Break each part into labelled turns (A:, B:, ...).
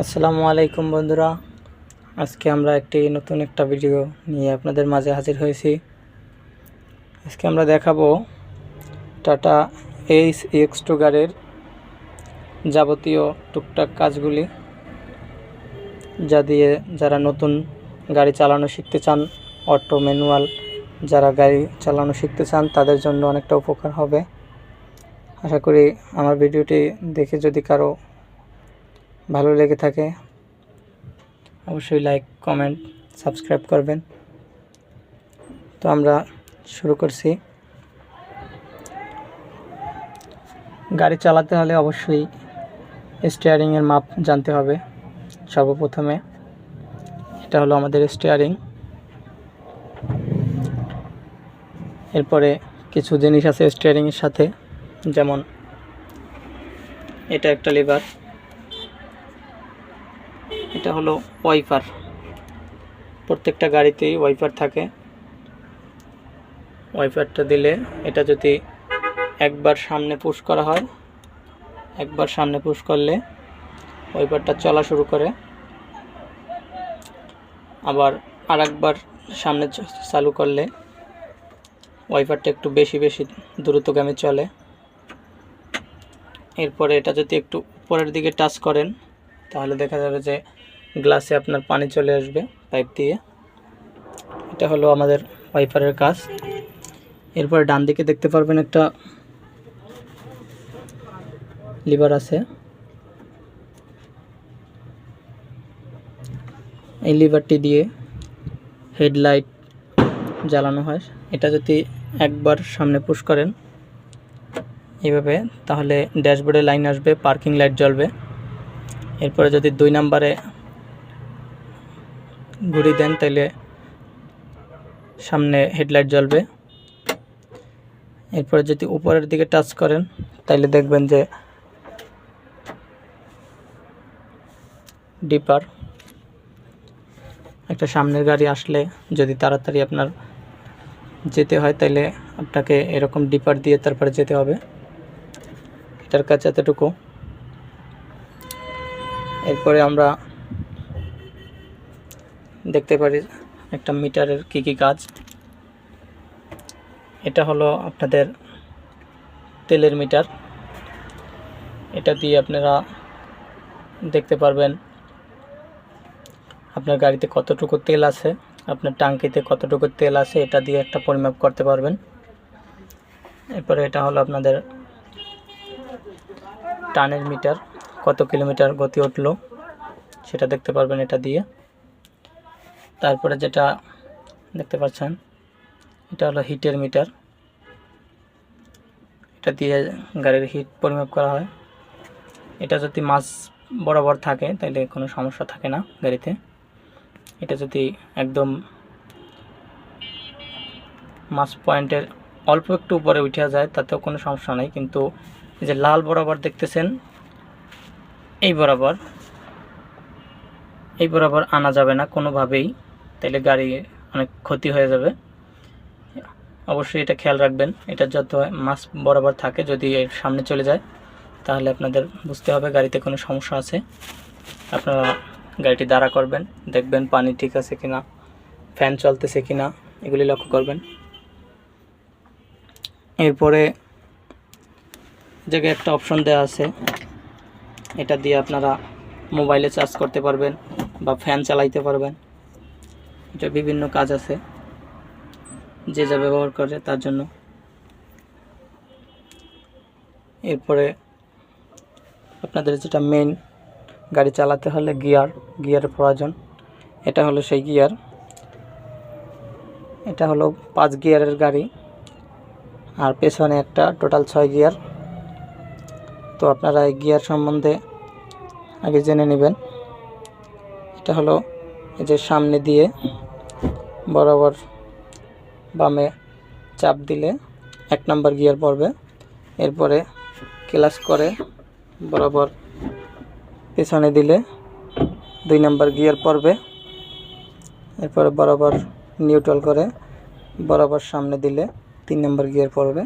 A: আসসালামু আলাইকুম বন্ধুরা। আজকে আমরা একটি নতুন একটা ভিডিও নিয়ে আপনাদের মাঝে হাজির হয়েছি। আজকে আমরা দেখাবো টাটা এইচ এক্স গাড়ির যাবতীয় টুকটাক কাজগুলি, যা দিয়ে যারা নতুন গাড়ি চালানো শিখতে চান, অটো, ম্যানুয়াল যারা গাড়ি চালানো শিখতে চান, তাদের জন্য অনেকটা উপকার হবে। আশা করি আমার ভিডিওটি দেখে যদি কারও ভালো লেগে থাকে, অবশ্যই লাইক কমেন্ট সাবস্ক্রাইব করবেন। তো আমরা শুরু করছি। গাড়ি চালাতে হলে অবশ্যই স্টিয়ারিংয়ের মাপ জানতে হবে সর্বপ্রথমে। এটা হলো আমাদের স্টিয়ারিং এরপরে কিছু জিনিস আছে স্টিয়ারিংয়ের সাথে, যেমন এটা একটা লিভার এটা হলো ওয়াইপার প্রত্যেকটা গাড়িতেই ওয়াইপার থাকে। ওয়াইপারটা দিলে এটা যদি একবার সামনে পুশ করা হয়, একবার সামনে পুশ করলে ওয়াইপারটা চলা শুরু করে। আবার আরেকবার সামনে চালু করলে ওয়াইপারটা একটু বেশি বেশি দ্রুতগামী চলে। এরপরে এটা যদি একটু উপরের দিকে টাচ করেন, তাহলে দেখা যাবে যে গ্লাসে আপনার পানি চলে আসবে পাইপ দিয়ে। এটা হলো আমাদের ওয়াইপারের কাজ। এরপরে ডান দিকে দেখতে পারবেন একটা লিভার আছে। এই লিভারটি দিয়ে হেডলাইট জ্বালানো হয়। এটা যদি একবার সামনে পুশ করেন এইভাবে, তাহলে ড্যাশবোর্ডে লাইন আসবে, পার্কিং লাইট জ্বলবে। এরপরে যদি দুই নাম্বারে ঘুরি দেন তাহলে সামনে হেডলাইট জ্বলবে। এরপরে যদি উপরের দিকে টাচ করেন তাহলে দেখবেন যে ডিপার, একটা সামনের গাড়ি আসলে যদি তাড়াতাড়ি আপনার যেতে হয় তাহলে আপনাকে এরকম ডিপার দিয়ে তারপরে যেতে হবে। এটার কাছে এতটুকু। এরপরে আমরা দেখতে পারি একটা মিটারের কি কি কাজ। এটা হলো আপনাদের তেলের মিটার। এটা দিয়ে আপনারা দেখতে পারবেন আপনার গাড়িতে কতটুকু তেল আছে, আপনার টাঙ্কিতে কতটুকু তেল আছে, এটা দিয়ে একটা পরিমাপ করতে পারবেন। এরপরে এটা হলো আপনাদের টানের মিটার, কত কিলোমিটার গতি উঠল, সেটা দেখতে পারবেন এটা দিয়ে। তারপরে যেটা দেখতে পাচ্ছেন, এটা হলো হিটের মিটার। এটা দিয়ে গাড়ির হিট পরিমাপ করা হয়। এটা যদি মাছ বরাবর থাকে তাহলে কোনো সমস্যা থাকে না গাড়িতে। এটা যদি একদম মাছ পয়েন্টের অল্প একটু উপরে উঠে যায়, তাতেও কোনো সমস্যা নেই। কিন্তু এই যে লাল বরাবর দেখতেছেন, এই বরাবর এই বরাবর আনা যাবে না কোনোভাবেই। তাইলে গাড়ি অনেক ক্ষতি হয়ে যাবে। অবশ্যই এটা খেয়াল রাখবেন। এটা যত মাছ বরাবর থাকে, যদি এর সামনে চলে যায়, তাহলে আপনাদের বুঝতে হবে গাড়িতে কোনো সমস্যা আছে। আপনারা গাড়িটি দাঁড়া করবেন, দেখবেন পানি ঠিক আছে কিনা, ফ্যান চলতেছে কিনা, এগুলি লক্ষ্য করবেন। এরপরে জায়গায় একটা অপশন দেওয়া আছে। এটা দিয়ে আপনারা মোবাইলে চার্জ করতে পারবেন বা ফ্যান চালাইতে পারবেন। এটা বিভিন্ন কাজ আছে। যে যা ব্যবহার করে তার জন্য। এরপরে আপনাদের যেটা মেইন গাড়ি চালাতে হলে গিয়ার গিয়ারের প্রয়োজন। এটা হলো সেই গিয়ার এটা হলো পাঁচ গিয়ারের গাড়ি। আর পেছনে একটা টোটাল ছয় গিয়ার তো আপনারা এই গিয়ার সম্বন্ধে আগে জেনে নেবেন। এটা হলো এই যে সামনে দিয়ে বরাবর বামে চাপ দিলে এক নাম্বার গিয়ার পড়বে। এরপরে ক্লাস করে বরাবর পেছনে দিলে দুই নাম্বার গিয়ার পড়বে। এরপরে বরাবর নিউট্রাল করে বরাবর সামনে দিলে তিন নাম্বার গিয়ার পড়বে।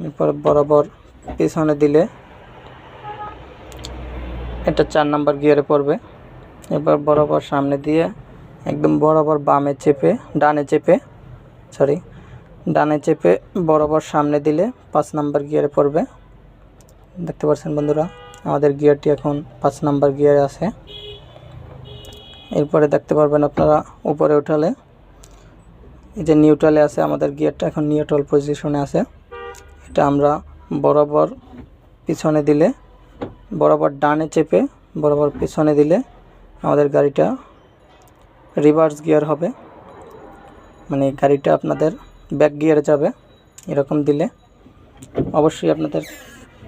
A: এরপর বরাবর পেছনে দিলে এটা চার নাম্বার গিয়ারে পড়বে। এবার বরাবর সামনে দিয়ে একদম বরাবর বামে চেপে, ডানে চেপে সরি ডানে চেপে বরাবর সামনে দিলে পাঁচ নাম্বার গিয়ারে পড়বে। দেখতে পাচ্ছেন বন্ধুরা, আমাদের গিয়ারটি এখন পাঁচ নাম্বার গিয়ারে আছে। এরপরে দেখতে পারবেন আপনারা উপরে উঠালে, এই যে নিউট্রালে আছে আমাদের গিয়ারটা, এখন নিউট্রাল পজিশনে আছে। এটা আমরা বরাবর পিছনে দিলে, বরাবর ডানে চেপে বরাবর পিছনে দিলে আমাদের গাড়িটা রিভার্স গিয়ার হবে। মানে গাড়িটা আপনাদের ব্যাক গিয়ারে যাবে, এরকম দিলে। অবশ্যই আপনাদের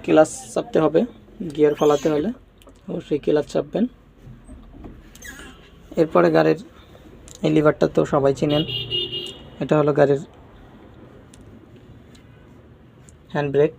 A: ক্লাস চাপতে হবে গিয়ার ফলাতে হলে। অবশ্যই ক্লাস চাপবেন এরপরে গাড়ির এই লিভারটা তো সবাই চিনেন। এটা হলো গাড়ির হ্যান্ড ব্রেক